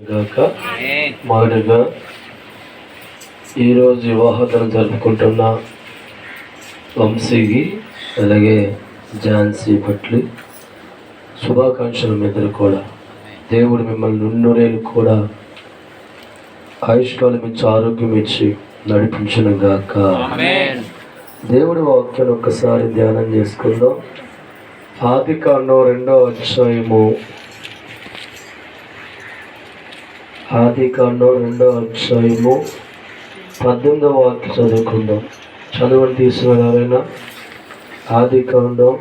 గాక మొదటగా ఈరోజు వివాహతను జరుపుకుంటున్న వంశీకి అలాగే ఝాన్సీ పట్లి శుభాకాంక్షలు మీ ఇద్దరు కూడా. దేవుడు మిమ్మల్ని నున్నూరేలు కూడా ఆయుష్కాలం ఇచ్చి ఆరోగ్యం ఇచ్చి నడిపించను గాక. దేవుడి వాక్యాన్ని ఒక్కసారి ధ్యానం చేసుకుందాం. ఆది కాండం రెండో అధ్యాయము ఆది కాండం రెండో అధ్యాయము పద్దెనిమిదవ వాక్యం చదువుకుందాం. చదవండి తీసుకున్న ఎవరైనా ఆది కాండం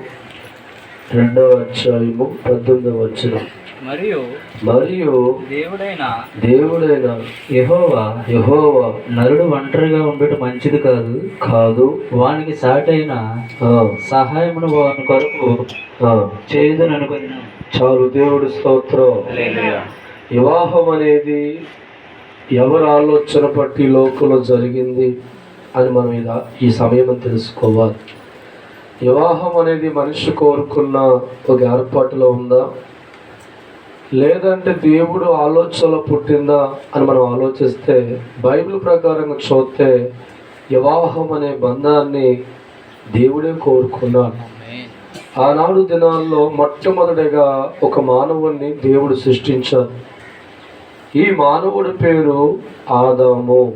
రెండవ అధ్యాయము పద్దెనిమిదవ వచ్చిన మరియు మరియు దేవుడైన దేవుడైన యెహోవా యెహోవా నరుడు ఒంటరిగా ఉండటం మంచిది కాదు కాదు వానికి సాటైన సహాయమును వాని కొరకు చేయదని అనుకున్నాను చాలు దేవుడి స్తోత్రం. వివాహం అనేది ఎవరి ఆలోచన బట్టి లోకంలో జరిగింది అని మనం ఇలా ఈ సమయం తెలుసుకోవాలి. వివాహం అనేది మనిషి కోరుకున్న ఒక ఏర్పాటులో ఉందా? లేదంటే దేవుడు ఆలోచనలో పుట్టిందా అని మనం ఆలోచిస్తే బైబిల్ ప్రకారంగా చూస్తే వివాహం అనే బంధాన్ని దేవుడే కోరుకున్నాడు. ఆనాడు దినాల్లో మొట్టమొదటిగా ఒక మానవుణ్ణి దేవుడు సృష్టించాడు. ఈ మానవుడి పేరు ఆదాము.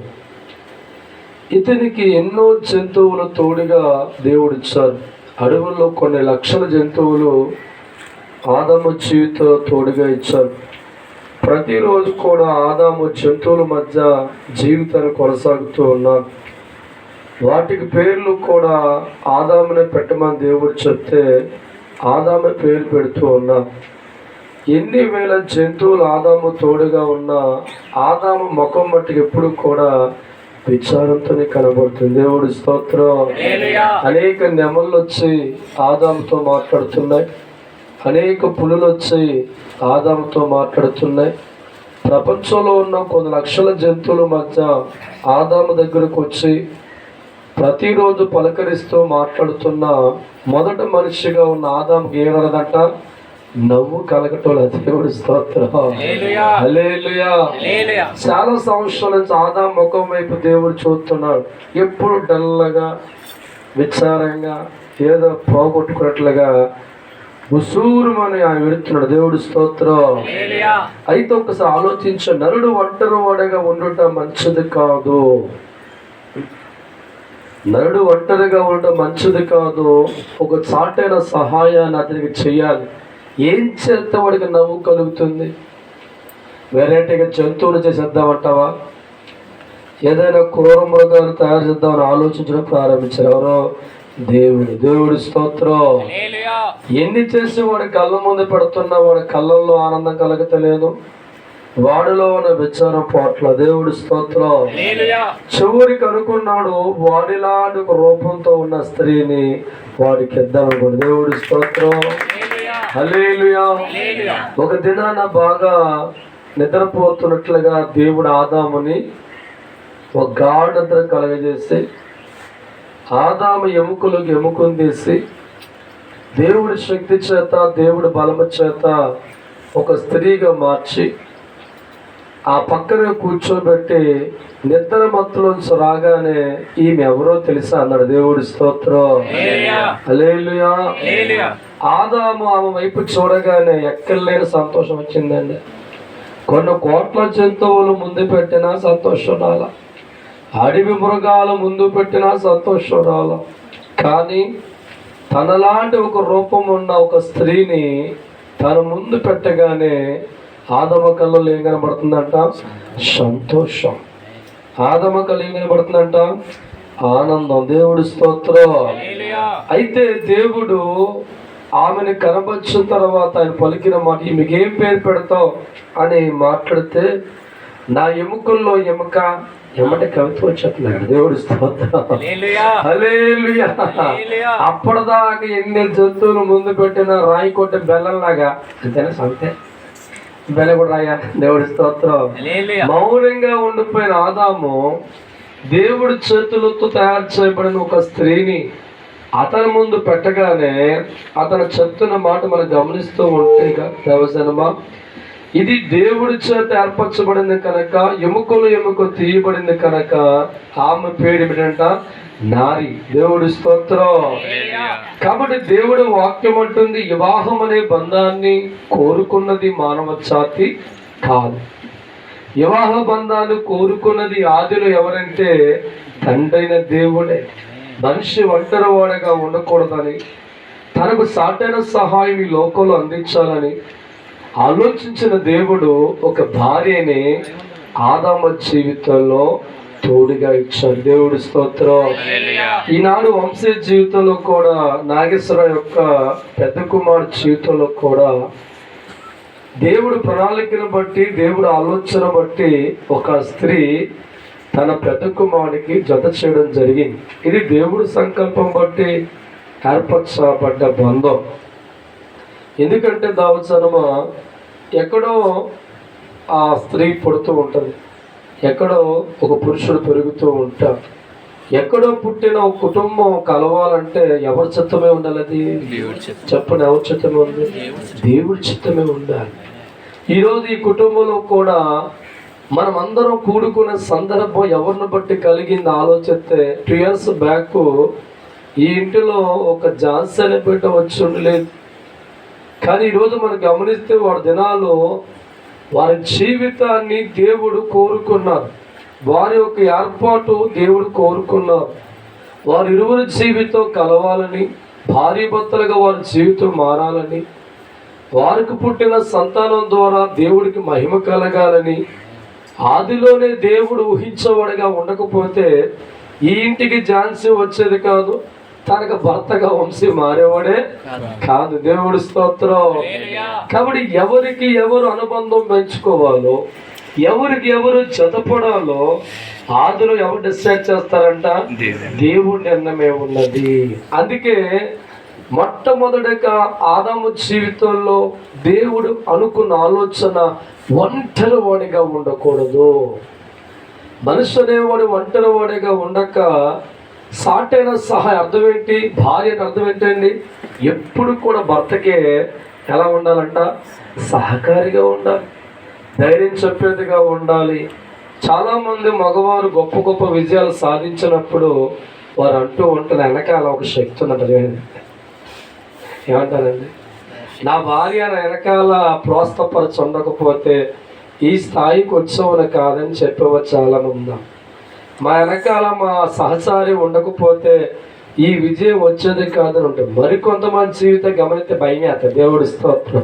ఇతనికి ఎన్నో జంతువులు తోడుగా దేవుడిచ్చారు. అడవుల్లో కొన్ని లక్షల జంతువులు ఆదాము జీవితంలో తోడుగా ఇచ్చారు. ప్రతిరోజు కూడా ఆదాము జంతువుల మధ్య జీవితాన్ని కొనసాగుతూ ఉన్నారు. వాటికి పేర్లు కూడా ఆదామునే పెట్టమని దేవుడు చెప్తే ఆదాము పేరు పెడుతూ ఉన్నా ఎన్ని వేల జంతువులు ఆదాము తోడుగా ఉన్నా ఆదాము ముఖం మట్టుకు ఎప్పుడు కూడా విచారంతోనే కనబడుతుంది. దేవుడి స్తోత్రం. అనేక నెమళ్ళు వచ్చి ఆదాముతో మాట్లాడుతున్నాయి. అనేక పులులు వచ్చి ఆదాముతో మాట్లాడుతున్నాయి. ప్రపంచంలో ఉన్న కొన్ని లక్షల జంతువుల మధ్య ఆదాము దగ్గరకు వచ్చి ప్రతిరోజు పలకరిస్తూ మాట్లాడుతున్న మొదట మనిషిగా ఉన్న ఆదాముకి ఏమన్నదంట నవ్వు కలగటం దేవుడి స్తోత్రం. చాలా సంవత్సరాల నుంచి ఆదాం ముఖం వైపు దేవుడు చూస్తున్నాడు. ఎప్పుడు డల్లగా విచారంగా ఏదో పోగొట్టుకున్నట్లుగా ఉసూరుమని ఆయన విడుతున్నాడు. దేవుడి స్తోత్రం. అయితే ఒకసారి ఆలోచించ నరుడు ఒంటరి వాడగా ఉండుట మంచిది కాదు. నరుడు ఒంటరిగా ఉండటం మంచిది కాదు. ఒక చాటైన సహాయాన్ని అతనికి చేయాలి ఏం చేస్తే వాడికి నవ్వు కలుగుతుంది వెరైటీగా జంతువులు చేసేద్దామంటావా? ఏదైనా క్రూర మృగాలు తయారు చేద్దామని ఆలోచించడం ప్రారంభించారు. ఎవరో? దేవుడు. దేవుడి స్తోత్రం. ఎన్ని చేసి వాడి కళ్ళ ముందు పెడుతున్నా వాడి కళ్ళల్లో ఆనందం కలగతలేదు. వాడిలో ఉన్న విచారం పోట్ల. దేవుడి స్తోత్రం. చివరికి అనుకున్నాడు వాడిలాంటి రూపంతో ఉన్న స్త్రీని వాడికి ఇద్దామనుకోడు దేవుడి స్తోత్రం. ఒక దినాన బాగా నిద్రపోతున్నట్లుగా దేవుడు ఆదాముని ఒక గాఢ నిద్ర కలగజేసి ఆదాము ఎముకలకు ఎముకను తీసి దేవుడి శక్తి చేత దేవుడి బలము చేత ఒక స్త్రీగా మార్చి ఆ పక్కన కూర్చోబెట్టి నిద్ర మత్తులోంచి రాగానే ఈమె ఎవరో తెలుసా? అన్నాడు దేవుడి స్తోత్రం. హల్లెలూయా. ఆదాము ఆమె వైపు చూడగానే ఎక్కడలేని సంతోషం వచ్చిందండి. కొన్ని కోట్ల జంతువులు ముందు పెట్టినా సంతోషం రాల. అడవి మృగాలు ముందు పెట్టినా సంతోషం రాల. కానీ తనలాంటి ఒక రూపం ఉన్న ఒక స్త్రీని తన ముందు పెట్టగానే ఆదమ కళ్ళలో ఏం కనబడుతుందంట? సంతోషం. ఆదమ కళ్ళు ఏం కనబడుతుందంట? ఆనందం. దేవుడి స్తోత్రం. అయితే దేవుడు ఆమెను కనబరిచిన తర్వాత ఆయన పలికిన మాట ఈమెకి ఏం పేరు పెడతావు? అని మాట్లాడితే నా ఎముకల్లో ఎముక ఎమ్మటే కవిత్వం వచ్చేస్తున్నాడు దేవుడి. అప్పటిదాకా ఎన్ని జంతువులు ముందు పెట్టిన రాయి కొట్టే బెల్లంలాగా అంతేనా సంతే? బెల్ల కూడా రాయా? దేవుడి స్తోత్రం. మౌనంగా ఉండిపోయిన ఆదాము దేవుడి చేతులతో తయారు చేయబడిన ఒక స్త్రీని అతని ముందు పెట్టగానే అతను చెప్తున్న మాట మనం గమనిస్తూ ఉంటే దేవజనమా? ఇది దేవుడి చేత ఏర్పరచబడింది కనుక ఎముకలు ఎముక తీయబడింది కనుక ఆమె పేరు ఏమిటంట? నారి. దేవుడి స్తోత్రం. కాబట్టి దేవుడి వాక్యం అంటుంది వివాహం అనే బంధాన్ని కోరుకున్నది మానవ జాతి కాదు. వివాహ బంధాలు కోరుకున్నది ఆదిలో ఎవరంటే తండ్రైన దేవుడే. మనిషి ఒంటరివాడగా ఉండకూడదని తనకు సాటైన సహాయం ఈ లోకంలో అందించాలని ఆలోచించిన దేవుడు ఒక భార్యని ఆదామ జీవితంలో తోడుగా ఇచ్చాడు. దేవుడి స్తోత్రం. ఈనాడు వంశ జీవితంలో కూడా నాగేశ్వర యొక్క పెద్ద కుమారుడు జీవితంలో కూడా దేవుడు ప్రణాళికను బట్టి దేవుడు ఆలోచన బట్టి ఒక స్త్రీ తన పెద్ద కుమారుడికి జత చేయడం జరిగింది. ఇది దేవుడి సంకల్పం బట్టి ఏర్పరచబడ్డ బంధం. ఎందుకంటే దావచనమ ఎక్కడో ఆ స్త్రీ పుడుతూ ఉంటుంది. ఎక్కడో ఒక పురుషుడు పెరుగుతూ ఉంటాడు. ఎక్కడో పుట్టిన ఒక కుటుంబం కలవాలంటే ఎవరి చిత్తమే ఉండాలి అది చెప్పండి ఎవరి చిత్తమే ఉంది? దేవుడి చిత్తమే ఉండాలి. ఈరోజు ఈ కుటుంబంలో కూడా మనం అందరం కూడుకునే సందర్భం ఎవరిని బట్టి కలిగింది ఆలోచిస్తే టూ ఇయర్స్ బ్యాక్ ఈ ఇంటిలో ఒక జాన్సీ అనే బిడ్డ వచ్చి ఉండలేదు. కానీ ఈరోజు మనం గమనిస్తే వాడి దినాలు వారి జీవితాన్ని దేవుడు కోరుకున్నారు. వారి యొక్క ఏర్పాటు దేవుడు కోరుకున్నారు. వారి ఇరువురి జీవితం కలవాలని భారీభర్తలుగా వారి జీవితం మారాలని వారికి పుట్టిన సంతానం ద్వారా దేవుడికి మహిమ కలగాలని ఆదిలోనే దేవుడు ఊహించేవాడిగా ఉండకపోతే ఈ ఇంటికి ఝాన్సీ వచ్చేది కాదు తనకు భర్తగా వంశీ మారేవాడే కాదు. దేవుడి స్తోత్రం. కాబట్టి ఎవరికి ఎవరు అనుబంధం పెంచుకోవాలో ఎవరికి ఎవరు జతపడాలో ఆదిలో ఎవరు డిసైడ్ చేస్తారంట? దేవుడి నిర్ణయమే ఉన్నది. అందుకే మొట్టమొదటిగా ఆదాము జీవితంలో దేవుడు అనుకున్న ఆలోచన ఒంటరి వాడిగా ఉండకూడదు. మనిషి అనేవాడు ఒంటరి వాడిగా ఉండక సాటైన సహాయ అర్థం ఏంటి? భార్య అర్థం ఏంటండి? ఎప్పుడు కూడా భర్తకే ఎలా ఉండాలంట? సహకారిగా ఉండాలి. ధైర్యం చెప్పేదిగా ఉండాలి. చాలామంది మగవారు గొప్ప గొప్ప విజయాలు సాధించినప్పుడు వారు అంటూ ఉంటారు వెనకాల ఒక శక్తి ఉన్నట్టు ఏమంటారండి నా భార్య నా వెనకాల ప్రోత్సాహపరచు ఉండకపోతే ఈ స్థాయికి వచ్చేవని కాదని చెప్పేవారు చాలా మంది మా వెనకాల మా సహచారి ఉండకపోతే ఈ విజయం వచ్చేది కాదని ఉంటుంది మరికొంతమంది జీవితం గమనిస్తే భయమే అత దేవుడి స్తోత్రం.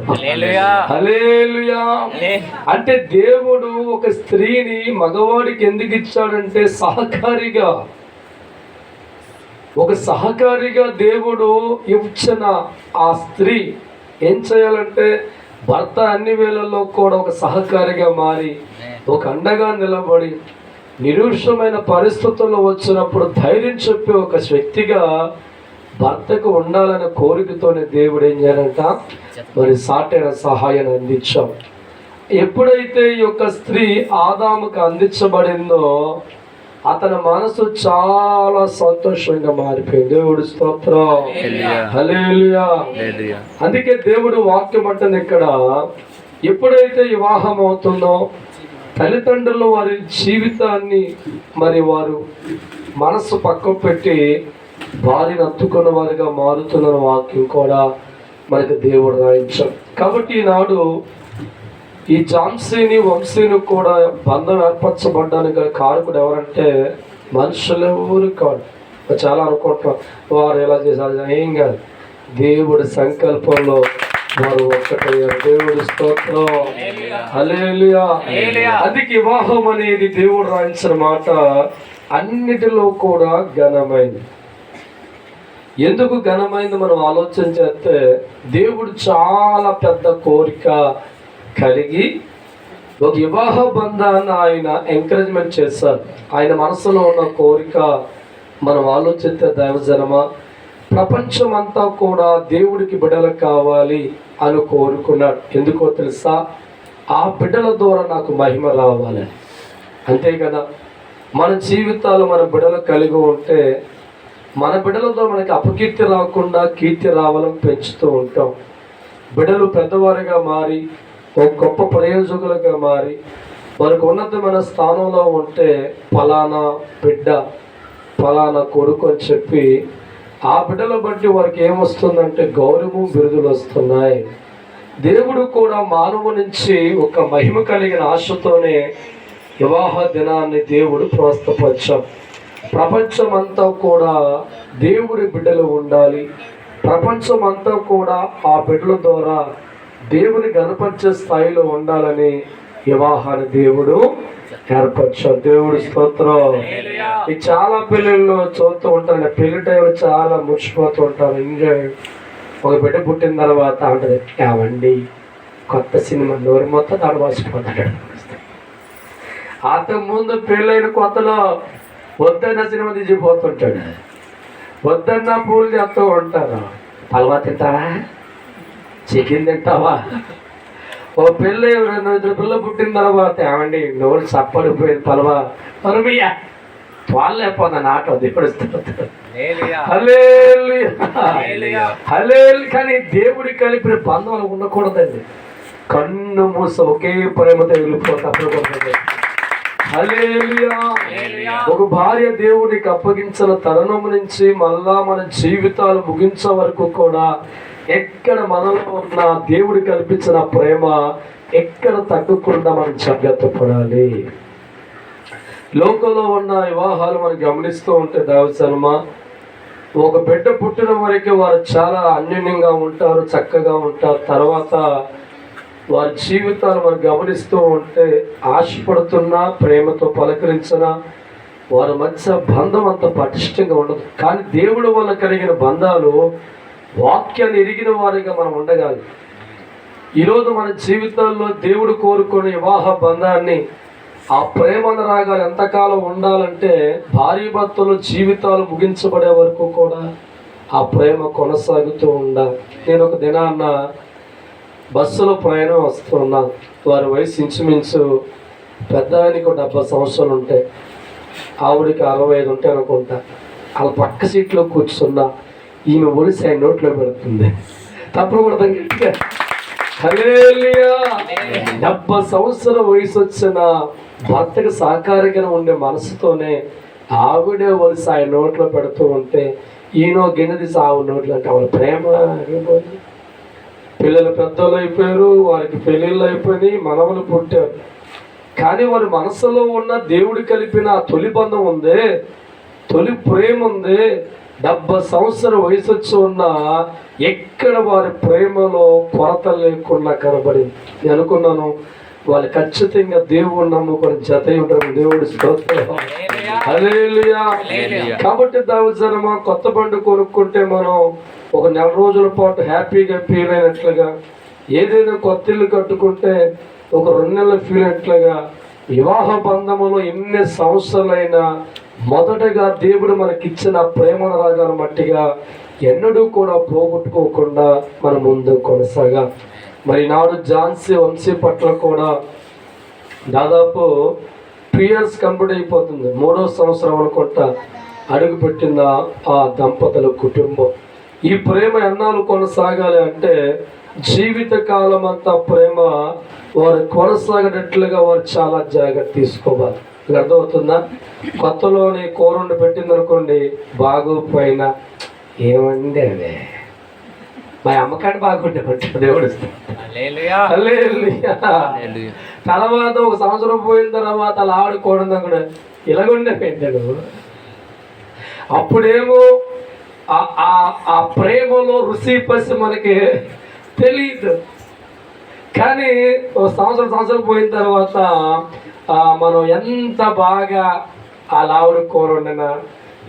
అంటే దేవుడు ఒక స్త్రీని మగవాడికి ఎందుకు ఇచ్చాడంటే సహకారిగా ఒక సహకారిగా దేవుడు ఇచ్చిన ఆ స్త్రీ ఏం చేయాలంటే భర్త అన్ని వేళల్లో కూడా ఒక సహకారిగా మారి ఒక అండగా నిలబడి నిరుషమైన పరిస్థితుల్లో వచ్చినప్పుడు ధైర్యం చెప్పే ఒక వ్యక్తిగా భర్తకు ఉండాలనే కోరికతోనే దేవుడు ఏం చేయాలంట? మరి సాటైన సహాయాన్ని అందించాం ఎప్పుడైతే ఈ యొక్క స్త్రీ ఆదాముకు అందించబడిందో అతని మనసు చాలా సంతోషంగా మారిపోయింది. దేవుడు స్తోత్రం. అందుకే దేవుడు వాక్యం అంటుంది ఇక్కడ ఎప్పుడైతే వివాహం అవుతుందో తల్లిదండ్రులు వారి జీవితాన్ని మరి వారు మనస్సు పక్కన పెట్టి వారిని అత్తుకున్న వారిగా మారుతున్న వాక్యం కూడా మనకి దేవుడు రాయించాం కాబట్టి ఈనాడు ఈ జాన్సీని వంశీని కూడా బంధం ఏర్పరచబడ్డానికి కారకుడు ఎవరంటే మనుషులు ఎవరు కాదు చాలా అనుకుంటాం వారు ఎలా చేశారు? ఏం కాదు. దేవుడి సంకల్పంలో వారు ఒక్కటయ్యారు. దేవుడి స్తోత్రం. అందుకే వివాహం అనేది దేవుడు రాయించిన మాట అన్నిటిలో కూడా ఘనమైంది ఎందుకు ఘనమైంది మనం ఆలోచన చేస్తే దేవుడు చాలా పెద్ద కోరిక కలిగి ఒక వివాహ బంధాన్ని ఆయన ఎంకరేజ్మెంట్ చేస్తారు ఆయన మనసులో ఉన్న కోరిక మనం ఆలోచిస్తే దైవజనమా? ప్రపంచం అంతా కూడా దేవుడికి బిడ్డలు కావాలి అని కోరుకున్నాడు. ఎందుకో తెలుసా? ఆ బిడ్డల ద్వారా నాకు మహిమ రావాలని అంతే కదా? మన జీవితాలు మన బిడ్డలు కలిగి ఉంటే మన బిడ్డలతో మనకి అపకీర్తి రాకుండా కీర్తి రావాలని పెంచుతూ ఉంటాం. బిడ్డలు పెద్దవారిగా మారి ఒక గొప్ప ప్రయోజకులుగా మారి వారికి ఉన్నతమైన స్థానంలో ఉంటే ఫలానా బిడ్డ ఫలానా కొడుకు అని చెప్పి ఆ బిడ్డలు బట్టి వారికి ఏమొస్తుందంటే గౌరవం బిరుదులు వస్తున్నాయి. దేవుడు కూడా మానవు నుంచి ఒక మహిమ కలిగిన ఆశతోనే వివాహ దినాన్ని దేవుడు ప్రోత్సహించాం ప్రపంచం అంతా కూడా దేవుడి బిడ్డలు ఉండాలి. ప్రపంచం అంతా కూడా ఆ బిడ్డల ద్వారా దేవుని గణపరిచే స్థాయిలో ఉండాలని వివాహాన్ని దేవుడు ఏర్పరిచాడు. దేవుడు స్తోత్రం. ఈ చాలా పెళ్ళిళ్ళు చూస్తూ ఉంటాను పెళ్ళి టైంలో చాలా మురిసిపోతూ ఉంటాను ఎంజాయ్ ఒక బిడ్డ పుట్టిన తర్వాత అంటది ఏమండి కొత్త సినిమా నోరు మొత్తం నడవాసిపోతాడు అంతకు ముందు పెళ్ళైన కొత్తలో వద్దన్న సినిమా తీసిపోతుంటాడు వద్దన్న పూలు చేస్తూ ఉంటారు. పలవా తింటారా చికెన్ తింటావా? ఓ పెళ్ళి రెండు ఇద్దరు పిల్ల పుట్టిన తర్వాత ఏమండి నోరు చప్పడిపోయింది పలవా? పరమయ్య వాళ్ళైపోతాను ఆటో దేవుడు హల్లెలూయా. హల్లెలూయా. కానీ దేవుడి కలిపిన బంధాలు ఉండకూడదండి. కన్ను మూస ఒకే ప్రేమతో వెళ్ళిపోతే. ఒక భార్య దేవుడికి అప్పగించిన తరుణం నుంచి మళ్ళా మన జీవితాలు ముగించే వరకు కూడా ఎక్కడ మనలో ఉన్న దేవుడు కల్పించిన ప్రేమ ఎక్కడ తగ్గకుండా మనం జాగ్రత్తపడాలి లోకంలో ఉన్న వివాహాలు మనం గమనిస్తూ ఉంటే దావసనమా ఒక బిడ్డ పుట్టిన వరకు వారు చాలా అన్యోన్యంగా ఉంటారు చక్కగా ఉంటారు. తర్వాత వారి జీవితాలు వారు గమనిస్తూ ఉంటే ఆశపడుతున్నా ప్రేమతో పలకరించిన వారి మధ్య బంధం అంత పటిష్టంగా ఉండదు. కానీ దేవుడి వల్ల కలిగిన బంధాలు వాక్యాన్ని ఎరిగిన వారిగా మనం ఉండగాలి. ఈరోజు మన జీవితాల్లో దేవుడు కోరుకునే వివాహ బంధాన్ని ఆ ప్రేమను రాగాలు. ఎంతకాలం ఉండాలంటే భార్య భర్తలు జీవితాలు ముగించబడే వరకు కూడా ఆ ప్రేమ కొనసాగుతూ ఉండాలి. నేను ఒక దినాన్న బస్సులో ప్రయాణం వస్తున్నా. వారి వయసు ఇంచుమించు పెద్ద ఆయనకు డెబ్బై సంవత్సరాలు ఉంటాయి ఆవిడికి అరవై ఐదు ఉంటాయి అనుకుంటా. వాళ్ళ పక్క సీట్లో కూర్చున్నా. ఈమె ఒలిసి ఆయన నోట్లో పెడుతుంది. తప్పుడు గట్టిగా డెబ్బై సంవత్సరాల వయసు వచ్చిన భర్తకు సహకారిగా ఉండే మనసుతోనే ఆవిడే వలసి ఆయన నోట్లో పెడుతూ ఉంటే ఈయన గిన్నె తీసి ఆవిడ నోట్లో అంటే ఆవిడ ప్రేమ పిల్లలు పెద్దలు అయిపోయారు వారికి పెళ్ళిళ్ళు అయిపోయినాయి మనవలు పుట్టారు. కానీ వారి మనసులో ఉన్న దేవుడు కలిపిన ఆ తొలి బంధం ఉంది తొలి ప్రేమ ఉంది డెబ్బై సంవత్సరం వయసు వచ్చి ఉన్న ఎక్కడ వారి ప్రేమలో కొరత లేకుండా కనబడింది. నేను అనుకున్నాను వాళ్ళు ఖచ్చితంగా దేవుడు నమ్ముకొని జత ఉంటారు. దేవుడి. కాబట్టి దావజనమా కొత్త బండి కొనుక్కుంటే మనం ఒక నెల రోజుల పాటు హ్యాపీగా ఫీల్ అయినట్లుగా ఏదైనా కొత్త ఇల్లు కట్టుకుంటే ఒక రెండు నెలలు ఫీల్ అయినట్లుగా వివాహ బంధములో ఎన్ని సంవత్సరాలైనా మొదటగా దేవుడు మనకిచ్చిన ప్రేమ రాగాను మట్టిగా ఎన్నడూ కూడా పోగొట్టుకోకుండా మన ముందు కొనసాగా. మరి నాడు ఝాన్సీ వంశీ పట్ల కూడా దాదాపు టూ ఇయర్స్ కంప్లీట్ అయిపోతుంది. మూడో సంవత్సరం అనుకుంటా అడుగుపెట్టిన ఆ దంపతుల కుటుంబం. ఈ ప్రేమ ఎన్నాళ్ళు కొనసాగాలి అంటే జీవిత కాలం అంతా ప్రేమ వారు కొనసాగేటట్లుగా వారు చాలా జాగ్రత్త తీసుకోవాలి. మీకు అర్థమవుతుందా? కొత్తలోని కూరండి పెట్టింది అనుకోండి బాగోపోయినా ఏమండి అదే మా అమ్మకాడ బాగుండే దేవుడు. తర్వాత ఒక సంవత్సరం పోయిన తర్వాత అలా ఆడుకోవడం కూడా ఇలాగుండే పెట్టాడు అప్పుడేమో ఆ- ప్రేమలో రుచి పసి మనకి తెలియదు. కానీ ఒక సంవత్సరం సంవత్సరం పోయిన తర్వాత మనం ఎంత బాగా ఆ లావుడు కూర వండినా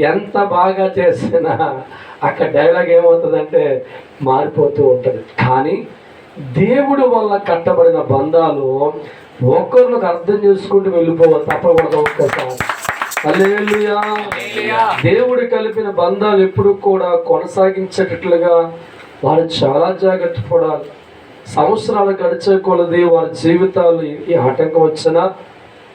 ఎంత బాగా చేసినా అక్కడ డైలాగ్ ఏమవుతుందంటే మారిపోతూ ఉంటుంది. కానీ దేవుడు వల్ల కట్టబడిన బంధాలు ఒకరినొక అర్థం చేసుకుంటూ వెళ్ళిపోవాలి తప్పకూడదు ఒక్కసారి. దేవుడు కలిపిన బంధాలు ఎప్పుడు కూడా కొనసాగించేటట్లుగా వారు చాలా జాగ్రత్త పడాలి. సంవత్సరాలు గడిచే కొలది వారి జీవితాలు ఈ ఆటంకం వచ్చినా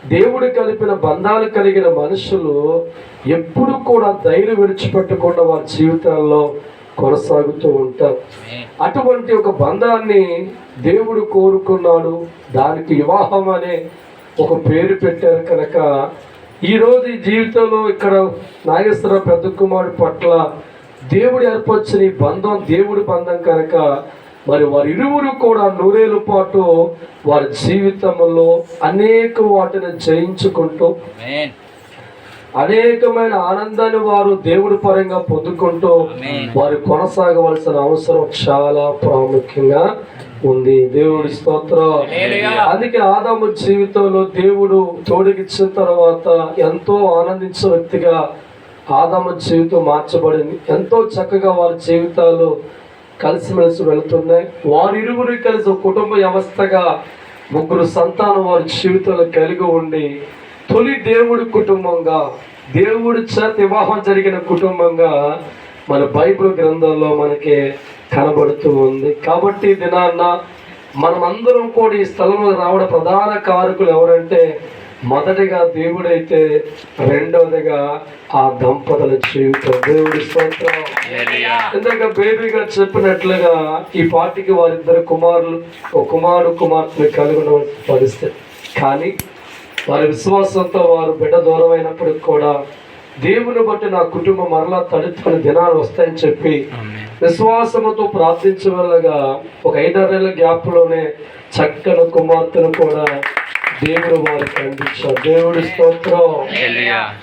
దేవుడు కలిపిన బంధాలు కలిగిన మనుషులు ఎప్పుడు కూడా ధైర్యం విడిచిపెట్టకుండా వారి జీవితాల్లో కొనసాగుతూ ఉంటారు. అటువంటి ఒక బంధాన్ని దేవుడు కోరుకున్నాడు. దానికి వివాహం అనే ఒక పేరు పెట్టారు కనుక ఈరోజు ఈ జీవితంలో ఇక్కడ నాగేశ్వర పెద్ద కుమారుడు పట్ల దేవుడు ఏర్పరిచిన ఈ బంధం దేవుడి బంధం కనుక మరి వారి ఇరువురు కూడా నూరేళ్ళ పాటు వారి జీవితంలో అనేక వాటిని జయించుకుంటూ అనేకమైన ఆనందాన్ని వారు దేవుడి పరంగా పొందుకుంటూ వారు కొనసాగవలసిన అవసరం చాలా ప్రాముఖ్యంగా ఉంది. దేవుడి స్తోత్రం. అందుకే ఆదాము జీవితంలో దేవుడు తోడిగిచ్చిన తర్వాత ఎంతో ఆనందించే వ్యక్తిగా ఆదాము జీవితం మార్చబడింది. ఎంతో చక్కగా వారి జీవితాలు కలిసిమెలిసి వెళుతున్నాయి. వారిరువురు కలిసి ఒక కుటుంబ వ్యవస్థగా ముగ్గురు సంతానం వారి జీవితంలో కలిగి ఉండి తొలి దేవుడి కుటుంబంగా దేవుడి చేత వివాహం జరిగిన కుటుంబంగా మన బైబిల్ గ్రంథంలో మనకి కనబడుతూ ఉంది. కాబట్టి దినాన్న మనమందరం కూడా ఈ స్థలంలో రావడం ప్రధాన కారకులు ఎవరంటే మొదటిగా దేవుడైతే రెండవదిగా ఆ దంపతుల జీవితం. దేవుడి స్తోత్రం. ఇందాక బేబీ గారు చెప్పినట్లుగా ఈ పార్టీకి వారిద్దరు కుమారులు ఒక కుమారుడు కుమార్తెను కలిగి ఉన్న పరిస్థితి. కానీ వారి విశ్వాసంతో వారు బిడ్డ దూరం అయినప్పటికి కూడా దేవుని బట్టి నా కుటుంబం మరలా తడుచుకుని దినాలు వస్తాయని చెప్పి విశ్వాసముతో ప్రార్థించవల్లగా ఒక ఐదారేళ్ళ గ్యాప్లోనే చక్కని కుమార్తెను కూడా దేవుడు వారికి అందించారు దేవుడి స్తోత్రం.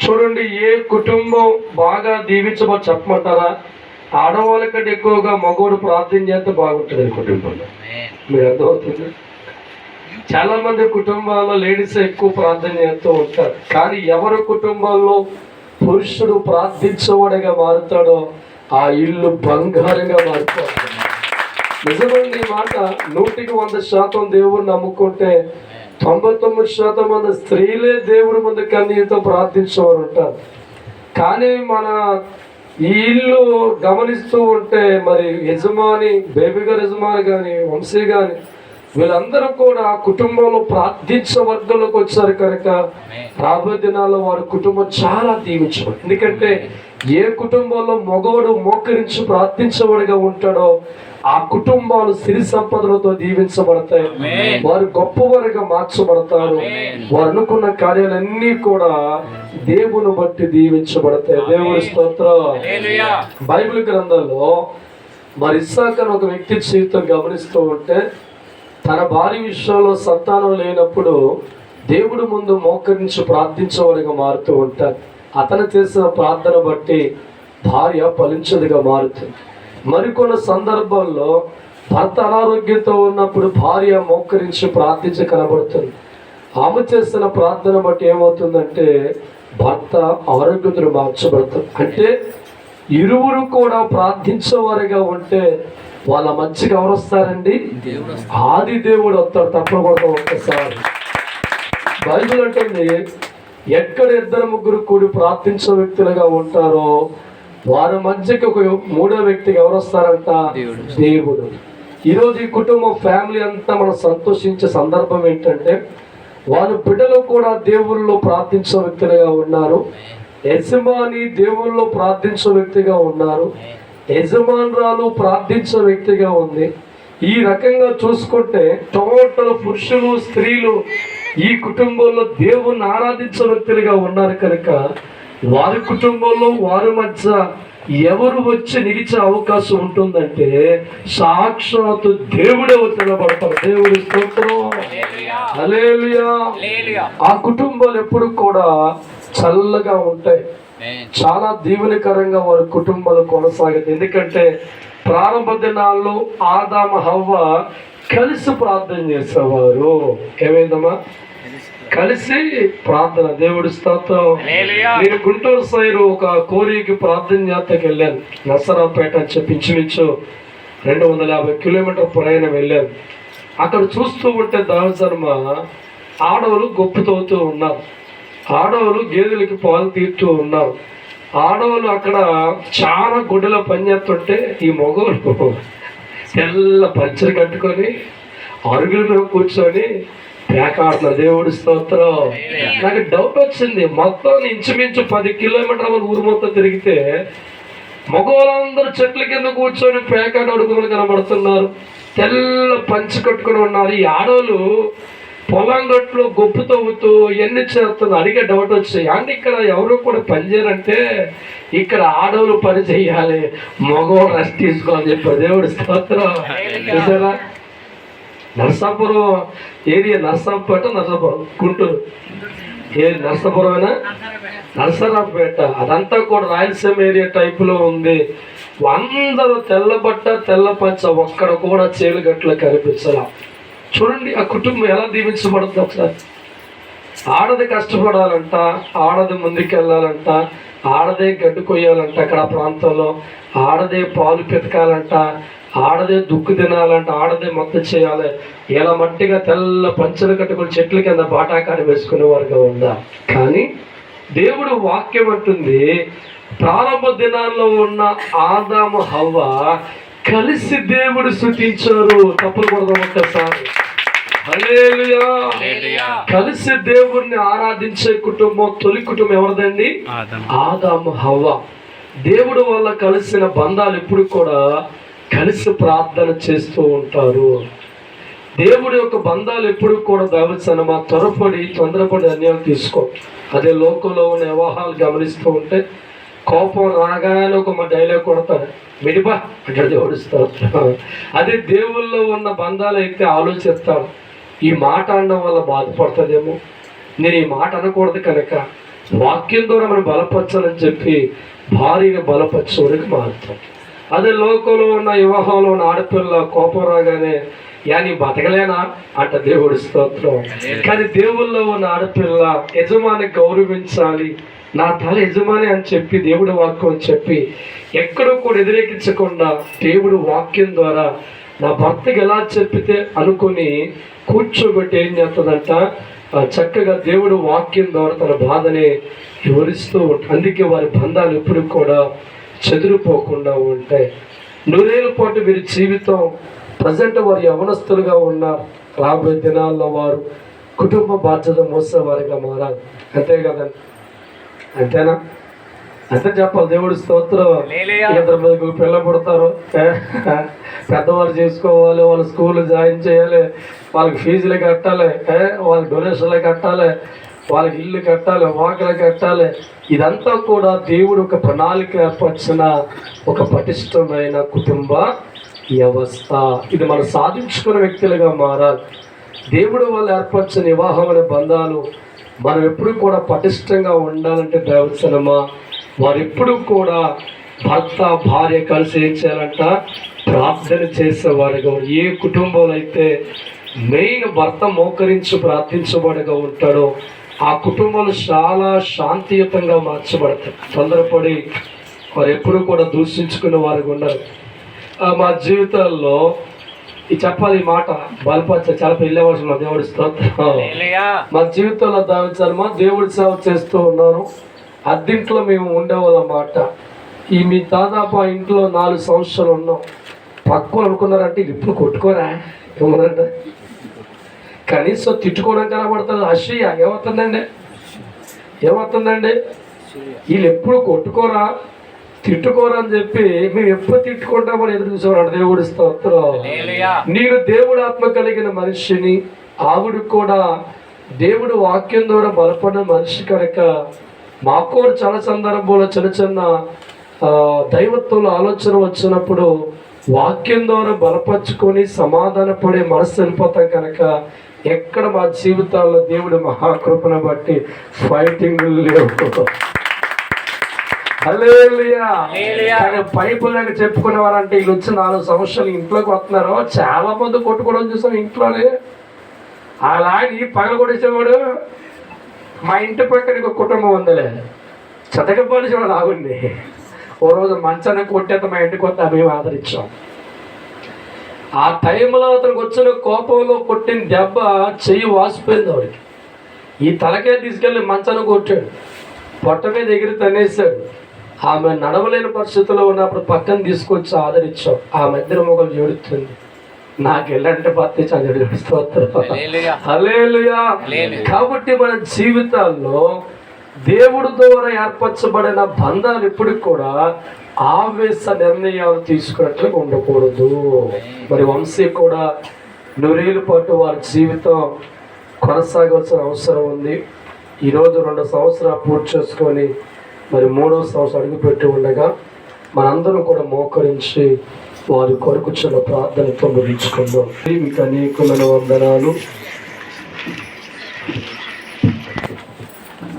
చూడండి ఏ కుటుంబం బాగా దీవించమని చెప్పమంటారా? ఆడవాళ్ళ కంటే ఎక్కువగా మగవాడు ప్రార్థన చేస్తే బాగుంటుంది కుటుంబంలో. మీరు అర్థమవుతుంది? చాలా మంది కుటుంబాల్లో లేడీస్ ఎక్కువ ప్రార్థన చేస్తూ ఉంటారు. కానీ ఎవరి కుటుంబాల్లో పురుషుడు ప్రార్థించేవాడిగా మారుతాడో ఆ ఇల్లు బంగారంగా మారుతాడు నిజమైన మాట. నూటికి వంద శాతం దేవుడిని నమ్ముకుంటే తొంభై తొమ్మిది శాతం మంది స్త్రీలే దేవుడి ముందు కన్నీటితో ప్రార్థించేవారు ఉంటారు. కానీ మన ఈ ఇల్లు గమనిస్తూ ఉంటే మరి యజమాని బేబీ గారు యజమాని కానీ వంశీ కానీ వీళ్ళందరూ కూడా కుటుంబంలో ప్రార్థించే వర్గంలోకి వచ్చారు కనుక రాబోయే దినాల్లో వారి కుటుంబం చాలా దీవించబడి ఎందుకంటే ఏ కుటుంబంలో మగవాడు మోకరించి ప్రార్థించేవాడిగా ఉంటాడో ఆ కుటుంబాలు సిరి సంపదలతో దీవించబడతాయి. వారు గొప్పవారిగా మార్చబడతారు. వారు అనుకున్న కార్యాలన్నీ కూడా దేవుని బట్టి దీవించబడతాయి. దేవుడి స్తోత్రం. బైబిల్ గ్రంథంలో మరి ఇస్సాకను ఒక వ్యక్తి జీవితం గమనిస్తూ ఉంటే తన భార్య విషయంలో సంతానం లేనప్పుడు దేవుడి ముందు మోకరించి ప్రార్థించేవాడిగా మారుతూ ఉంటారు అతను చేసిన ప్రార్థన బట్టి భార్య ఫలించదుగా మారుతుంది. మరికొన్ని సందర్భాల్లో భర్త అనారోగ్యంతో ఉన్నప్పుడు భార్య మోకరించి ప్రార్థించి కనబడుతుంది. ఆమె చేసిన ప్రార్థన బట్టి ఏమవుతుందంటే భర్త ఆరోగ్యతులు మార్చబడతారు అంటే ఇరువురు కూడా ప్రార్థించేవారిగా ఉంటే వాళ్ళ మంచిగా ఎవరు వస్తారండి? ఆది దేవుడు వస్తాడు. తప్పకూడదు ఒక్కసారి బైబిల్ అంటుంది ఎక్కడ ఇద్దరు ముగ్గురు కూడి ప్రార్థించే వ్యక్తులుగా ఉంటారో వారి మధ్యకి ఒక మూడో వ్యక్తికి ఎవరు వస్తారంట? దేవుడు. ఈరోజు ఈ కుటుంబం ఫ్యామిలీ అంతా మనం సంతోషించే సందర్భం ఏంటంటే వారి బిడ్డలు కూడా దేవుళ్ళలో ప్రార్థించే వ్యక్తులుగా ఉన్నారు. యజమాని దేవుళ్ళలో ప్రార్థించే వ్యక్తిగా ఉన్నారు. యజమానురాలు ప్రార్థించే వ్యక్తిగా ఉంది. ఈ రకంగా చూసుకుంటే టోటల్ పురుషులు స్త్రీలు ఈ కుటుంబంలో దేవుణ్ణి ఆరాధించే వ్యక్తులుగా ఉన్నారు కనుక వారి కుటుంబంలో వారి మధ్య ఎవరు వచ్చి నిలిచే అవకాశం ఉంటుందంటే సాక్షాత్తు దేవుడే నిలబడతారు దేవుడి స్తోత్రం. ఆ కుటుంబాలు ఎప్పుడు కూడా చల్లగా ఉంటాయి. చాలా దీవెనకరంగా వారి కుటుంబాలు కొనసాగుతాయి ఎందుకంటే ప్రారంభ దినాల్లో ఆదామ హవ్వ కలిసి ప్రార్థన చేసేవారు. ఏమైందమ్మా? కలిసి ప్రార్థన. దేవుడి స్తోత్రం. నేను గుంటూరు సైడ్ ఒక కోరికి ప్రార్థన జాతకి వెళ్ళాను. నసరాపేట అని చెప్పి ఇంచుమించు రెండు వందల యాభై కిలోమీటర్ ప్రయాణం వెళ్ళాను. అక్కడ చూస్తూ ఉంటే దావసర్మ ఆడవాళ్ళు గొప్పతోతూ ఉన్నారు. ఆడవాళ్ళు గేదెలకి పాలు తీరుతూ ఉన్నారు ఆడవాళ్ళు అక్కడ చాలా గుడ్డలో పనిచేస్తుంటే ఈ మగవాళ్ళు తెల్ల పంచలు కట్టుకొని అరుగుల మీద కూర్చొని పేకాడుతున్న దేవుడి స్తోత్రం నాకు డౌట్ వచ్చింది. మొత్తం ఇంచుమించు పది కిలోమీటర్ల ఊరు మొత్తం తిరిగితే మగవాళ్ళందరూ చెట్ల కింద కూర్చొని పేకాడు అడుగులు కనబడుతున్నారు. తెల్ల పంచి కట్టుకుని ఉన్నారు. ఈ ఆడవాళ్ళు పొలం గట్లో గొప్ప తవ్వుతూ ఎన్ని చేస్తుంది అడిగే డౌట్ వచ్చాయి. అంటే ఇక్కడ ఎవరు కూడా పని చేయరంటే ఇక్కడ ఆడవాళ్ళు పని చేయాలి. మగవాళ్ళు రెస్ట్ తీసుకోవాలని చెప్పి దేవుడు స్తోత్రం. చూసారా? నరసాపురం ఏరియా నరసాపేట నరసాపురం గుంటూరు. ఏ నరసాపురమేనా? నరసరాపేట అదంతా కూడా రాయలసీమ ఏరియా టైపులో ఉంది. అందరూ తెల్ల బట్ట తెల్ల పంచ ఒక్కడ కూడా చేలు గట్ల కనిపించాల. చూడండి ఆ కుటుంబం ఎలా దీవించబడుతుంది ఒకసారి. ఆడది కష్టపడాలంట ఆడది ముందుకెళ్ళాలంట ఆడదే గడ్డు కొయ్యాలంట అక్కడ ఆ ప్రాంతంలో ఆడదే పాలు పెతకాలంట ఆడదే దుక్కు తినాలంట ఆడదే మొత్తం చేయాలి. ఇలా మట్టిగా తెల్ల పంచలు కట్టుకుని చెట్ల కింద బాటాకాని వేసుకునేవారుగా ఉందా? కానీ దేవుడు వాక్యం అంటుంది ప్రారంభ దినాల్లో ఉన్న ఆదాము హవ్వ కలిసి దేవుడు శృతించారు తప్పులు కొడదాం ఒక్కసారి. కలిసి దేవుణ్ణి ఆరాధించే కుటుంబం తొలి కుటుంబం ఎవరిదండి? ఆదాము. హవ్వ. దేవుడు వల్ల కలిసిన బంధాలు ఎప్పుడు కూడా కలిసి ప్రార్థన చేస్తూ ఉంటారు. దేవుడి యొక్క బంధాలు ఎప్పుడు కూడా దావచ్చనమా త్వరపడి తొందరపడి అన్యాయం తీసుకో. అదే లోకంలో ఉన్న వ్యవహారాలు గమనిస్తూ ఉంటే కోపం రాగానే ఒక డైలాగ్ కొడతాడు మిడిపా అంటే ఓడిస్తాడు అదే దేవుల్లో ఉన్న బంధాలు అయితే ఆలోచిస్తాడు. ఈ మాట అనడం వల్ల బాధపడుతుందేమో నేను ఈ మాట అనకూడదు కనుక వాక్యం ద్వారా మనం బలపరచాలని చెప్పి భారీగా బలపరచడానికి మారుతాం అదే లోకంలో ఉన్న వివాహంలో ఉన్న ఆడపిల్ల కోపం రాగానే యా నీ బతకలేనా? అంట దేవుడి స్తోత్రం. కానీ దేవుల్లో ఉన్న ఆడపిల్ల యజమాని గౌరవించాలి. నా తల యజమాని అని చెప్పి దేవుడి వాక్యం అని చెప్పి ఎక్కడో కూడా వ్యతిరేకించకుండా దేవుడు వాక్యం ద్వారా నా భర్తకి ఎలా చెప్పితే అనుకుని కూర్చోబెట్టి ఏం చేస్తుందంట? చక్కగా దేవుడు వాక్యం ద్వారా తన బాధని వివరిస్తూ ఉంటాడు అందుకే వారి బంధాలు ఇప్పుడు కూడా చెదిరిపోకుండా ఉంటాయి. నూరేళ్ళ పాటు వీరి జీవితం ప్రజెంట్ వారు యవనస్తులుగా ఉన్నారు రాబోయే దినాల్లో వారు కుటుంబ బాధ్యత మోసేవారిగా మారాలి. అంతే కదండి అంతేనా? అంతే చెప్పాలి దేవుడి స్తోత్రం. ఇద్దరు మీద పిల్లలు పుడతారు? పెద్దవాళ్ళు చేసుకోవాలి వాళ్ళ స్కూల్ జాయిన్ చేయాలి వాళ్ళకి ఫీజులు కట్టాలి ఏ? వాళ్ళకి డొనేషన్లు కట్టాలి వాళ్ళకి ఇల్లు కట్టాలి వాకిలు కట్టాలి. ఇదంతా కూడా దేవుడు ఒక ప్రణాళిక ఏర్పరిచిన ఒక పటిష్టమైన కుటుంబ వ్యవస్థ. ఇది మనం సాధించుకున్న వ్యక్తులుగా మారాలి. దేవుడు వాళ్ళు ఏర్పరిచిన వివాహం అనే బంధాలు మనం ఎప్పుడు కూడా పటిష్టంగా ఉండాలంటే దేవసనమా వారు ఎప్పుడు కూడా భర్త భార్య కలిసి ఏం చేయాలంట? ప్రార్థన చేసేవారుగా ఏ కుటుంబంలో అయితే మెయిన్ భర్త మోకరించి ప్రార్థించబడగా ఉంటాడో ఆ కుటుంబాలు చాలా శాంతియుతంగా మార్చబడతాయి తొందరపడి వారు ఎప్పుడు కూడా దూషించుకునే వారుగా ఉండరు. ఆ, మా జీవితాల్లో ఈ చెప్పాలి ఈ మాట బలపరచ చాలా పెళ్ళవలసిన దేవుడి స్తోత్రం. మా జీవితంలో దావించాలమ్మా దేవుడి సేవ చేస్తూ ఉన్నాను. అద్దింట్లో మేము ఉండేవాళ్ళం మాట ఈ మీ దాదాపు ఆ ఇంట్లో నాలుగు సంవత్సరాలు ఉన్నాం. పక్కన అనుకున్నారంటే ఇది ఇప్పుడు కొట్టుకోరా? ఏమన్నారంట? కనీసం తిట్టుకోవడం కనబడుతుంది అసూయ ఏమవుతుందండి? ఏమవుతుందండి? వీళ్ళు ఎప్పుడు కొట్టుకోరా? తిట్టుకోరా అని చెప్పి మేము ఎప్పుడు తిట్టుకుంటామని ఎదురు చూసేవాడు. దేవుడి స్తోత్రం. నేను దేవుడు ఆత్మ కలిగిన మనిషిని ఆవిడ కూడా దేవుడు వాక్యం ద్వారా బలపడిన మనిషి కనుక మాకు కూడా చాలా సందర్భంలో చిన్న చిన్న దైవత్వంలో ఆలోచన వచ్చినప్పుడు వాక్యం ద్వారా బలపరుచుకొని సమాధానపడే మనసు వెళ్ళిపోతాం కనుక ఎక్కడ మా జీవితాల్లో దేవుడు మహాకృపను బట్టి ఫైటింగ్ లేవు. కానీ బైబిల్ చెప్పుకునే వారంటే వీళ్ళు వచ్చి నాలుగు సంవత్సరాలు ఇంట్లోకి వస్తున్నారు. చాలా మంది కొట్టుకోవడం చూసాం ఇంట్లోనే. అలా ఈ పగల కొట్టేసేవాడు మా ఇంటి పక్కన ఇంకో కుటుంబం ఉందిలే. చతకపోలి చూడ ఆగుంది ఓ రోజు మంచాన్ని కొట్టేత మా ఇంటికి వస్తే మేము ఆదరించాం. ఆ టైంలో అతనికి వచ్చిన కోపంలో కొట్టిన దెబ్బ చెయ్యి వాసిపోయింది ఆవిడకి. ఈ తలకే తీసుకెళ్ళి మంచాన్ని కొట్టాడు. పొట్ట మీద ఎగిరి తనేసాడు ఆమె నడవలేని పరిస్థితిలో ఉన్నప్పుడు పక్కన తీసుకొచ్చి ఆదరించాం ఆ మధ్య మొగలు జోడుతుంది నాకు ఎలాంటి భర్త స్తోత్రం హల్లెలూయా. కాబట్టి మన జీవితాల్లో దేవుడు ద్వారా ఏర్పరచబడిన బంధాలు ఎప్పటికి కూడా ఆవేశ నిర్ణయాలు తీసుకున్నట్లు ఉండకూడదు. మరి వంశీ కూడా నూరేళ్ళ పాటు వారి జీవితం కొనసాగవలసిన అవసరం ఉంది. ఈరోజు రెండు సంవత్సరాలు పూర్తి చేసుకొని మరి మూడో సంవత్సరం అడుగుపెట్టి ఉండగా మనందరం కూడా మోకరించి వారి కొరకు చిన్న ప్రార్థనతో ముగించుకుందాం. మీకు అనేకమైన వందనాలు.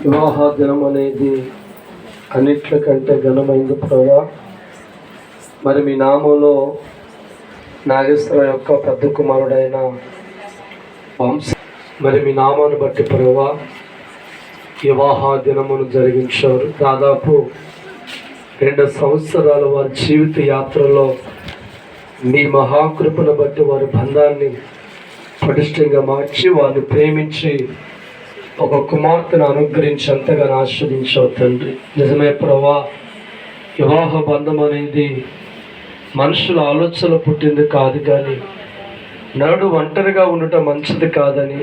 వివాహ దినం అనేది అన్నిట్లకంటే ఘనమైంది ప్రభా మరి మీ నామంలో నాగేశ్వర యొక్క పెద్ద కుమారుడైన వంశ మరి మీ నామాన్ని బట్టి ప్రభా వివాహ దినమును జరిగించారు. దాదాపు రెండు సంవత్సరాల వారి జీవిత యాత్రలో మీ మహాకృపను బట్టి వారి బంధాన్ని పటిష్టంగా మార్చి వారిని ప్రేమించి ఒక కుమార్తెను అనుగ్రహించి అంతగా ఆస్వాదించావు తండ్రి. నిజమే ప్రభా వివాహ బంధం అనేది మనుషుల ఆలోచన పుట్టింది కాదు కానీ నరుడు ఒంటరిగా ఉండటం మంచిది కాదని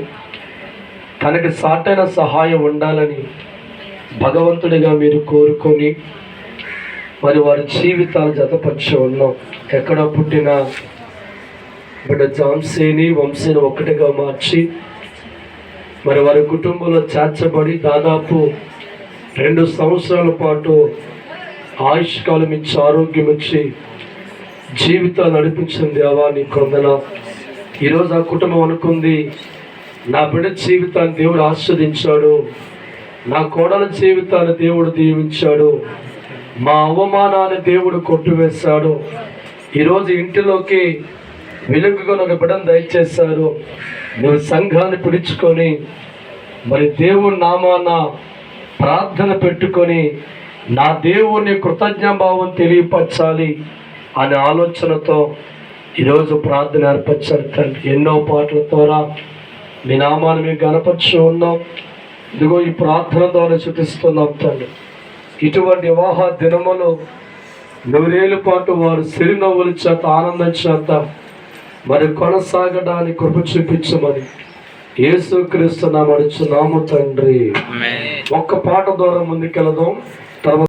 తనకి సాటైన సహాయం ఉండాలని భగవంతుడిగా మీరు కోరుకొని మరి వారి జీవితాలు జతపరిచి ఉన్నాం. ఎక్కడ పుట్టిన బిడ్డ జాన్సీని వంశీని ఒకటిగా మార్చి మరి వారి కుటుంబంలో చేర్చబడి దాదాపు రెండు సంవత్సరాల పాటు ఆయుష్కాలం ఇచ్చి ఆరోగ్యం ఇచ్చి జీవితాలు నడిపించిన దేవా నీ కొందన ఈరోజు ఆ కుటుంబం అనుకుంది నా బిడ్డ జీవితాన్ని దేవుడు ఆస్వాదించాడు. నా కోడల జీవితాన్ని దేవుడు దీవించాడు. మా అవమానాన్ని దేవుడు కొట్టివేశాడు. ఈరోజు ఇంటిలోకి వెలుగుగా ఒక బిడ్డను దయచేశారు. నువ్వు సంఘాన్ని పిలుచుకొని మరి దేవుని నామాన ప్రార్థన పెట్టుకొని నా దేవుని కృతజ్ఞభావం తెలియపరచాలి అనే ఆలోచనతో ఈరోజు ప్రార్థన ఏర్పరిచారు తండ్రి. ఎన్నో పాటల ద్వారా మీ నామాన్ని మేము గనపరుచు ఉన్నాం. ఇదిగో ఈ ప్రార్థన ద్వారా చూపిస్తున్నాం తండ్రి. ఇటువంటి వివాహ దినములు నూరేళ్ళ పాటు వారు సిరినవ్వుల చేత ఆనందం చేత మరి కొనసాగడానికి కృప చూపించమని యేసుక్రీస్తు నామడుచు నాము తండ్రి. ఒక్క పాట ద్వారా ముందుకెళదాం. తర్వాత